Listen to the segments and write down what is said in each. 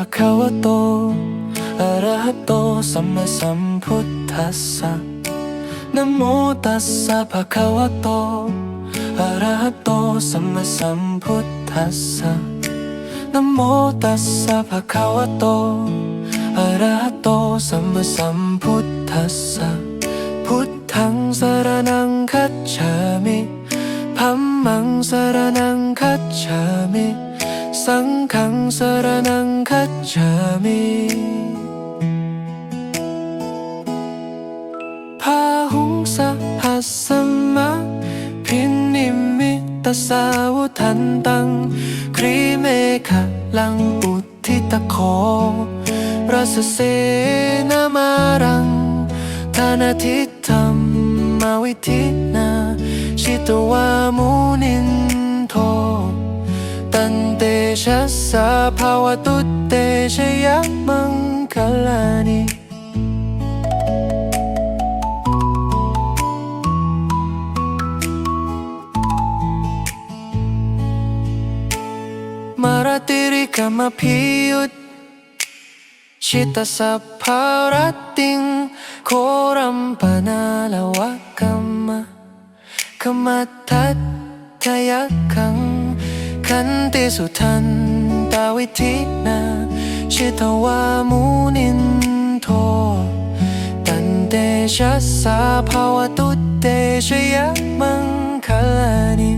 ะคะวะโตอะระหะโต สัมมาสัมพุทธัสสะนะโมตัสสะภะคะวะโตอะระหะโต สัมมาสัมพุทธัสสะนะโมตัสสะภะคะวะโตอะระหะโต สัมมาสัมพุทธัสสะ พุทธังสารณังคัจฉามิธัมมังสารณังคัจฉามิ สังฆังสรณังคัจฉามิพาหุงสะหัสสมะพินิมิตสาวุทันตัง ครีเมฆลังอุทิตโครสเสนามารังธานทิธรรมมาวิทินา ชิตวามุนิน ราติกามพิยุตชิตสัพพารติงโครัมปนาลวะกัมมะขมัตทัตทยคัง ขันติสุทันตาวิธินาชิตวามุนินโทตันเตชะสาภาวตุเตชยมังคลานิ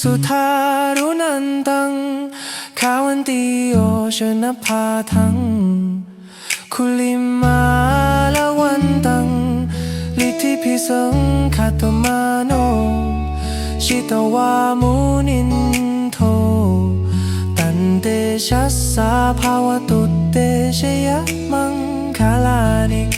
สุธารุนันตังขาวันติโอชนภาทัง คุลิมาลาวันตัง ลิธิพิสังคาตมาโน ชิตวามุนินโท ตันเตชะสาภาวตุเตชยมังคาลานิ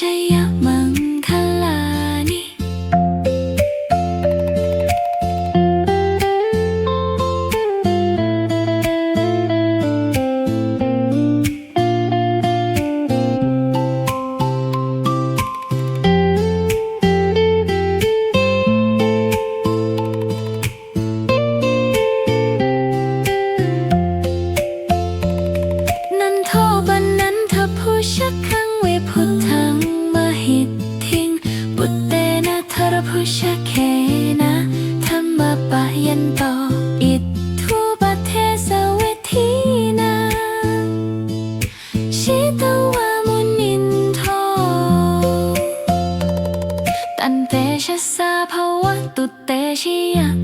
这样忙。 อิทธุปเทสเวทีนาชิตวามุนินโทตันเตชะสาภาวะตุเตชิยะ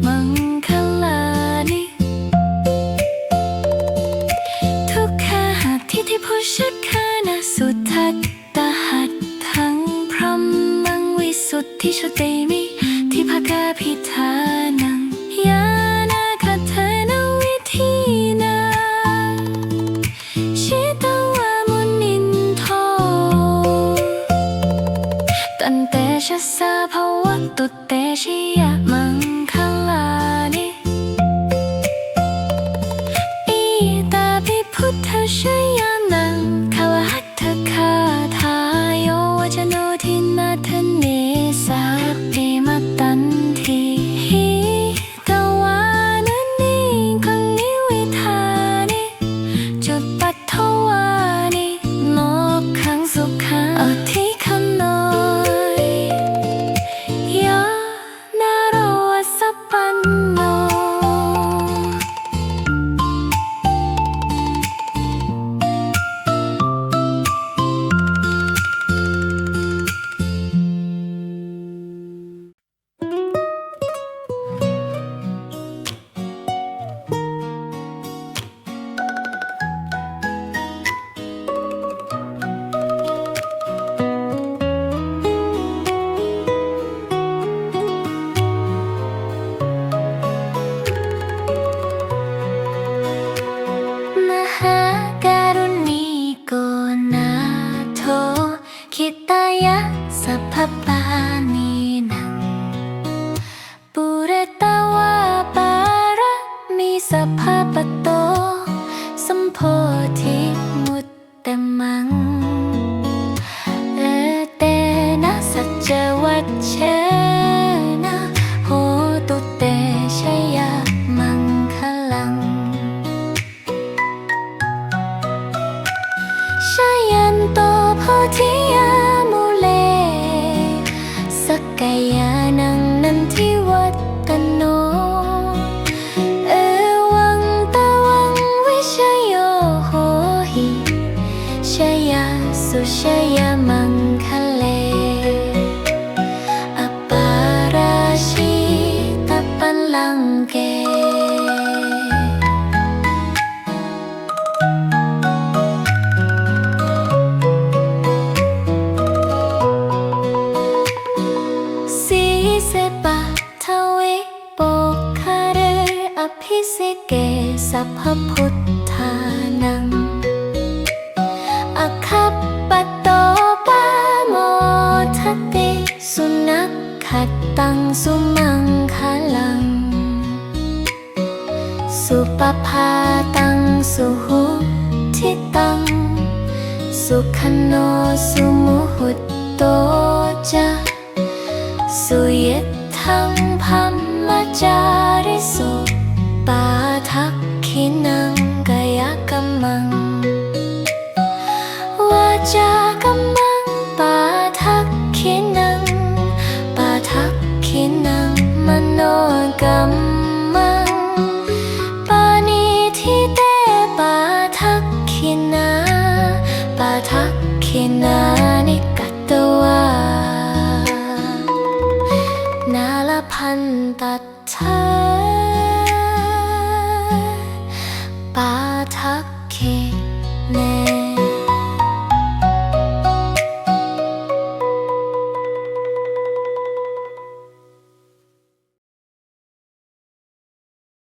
precious นังนันทิวัตโน เอวังตะวังวิชโยโหหิชยาสุชยมังคะเลอปาราชิตปัลลังเก นังอคัปปะโตปาโมทติ สุนัขขัดตังสุมังคลัง สุปภาตังสุหุทิตัง สุขโนสุมุหุตโตจะสุยทังพัมมจาริสุ กัมมังปานิทิเตปาทักขินาปาทักขินา